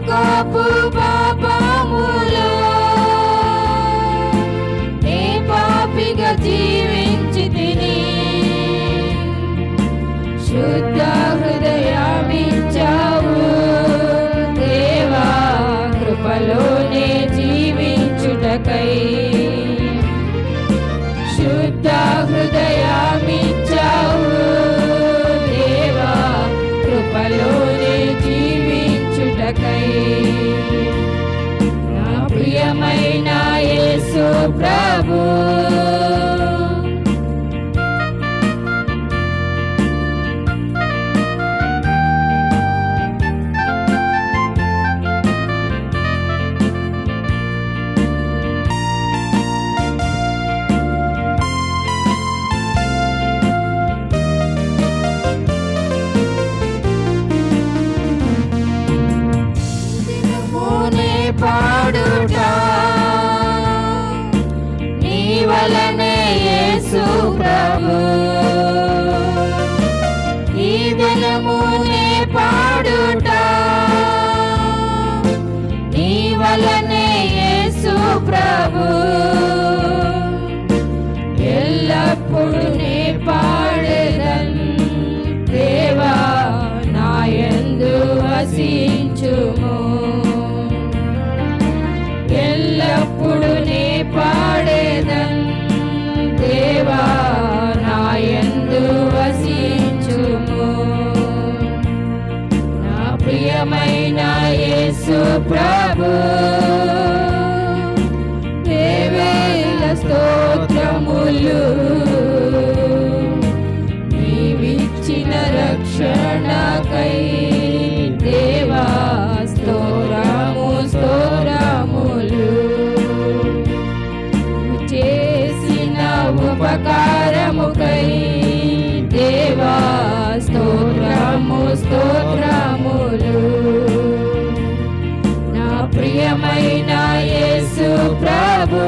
లోకపు పాపములో. పాపిగా జీవించి తిని. శుద్ధ ప్రభు యేసు ప్రభు ప్రియమైన యేసు ప్రభు.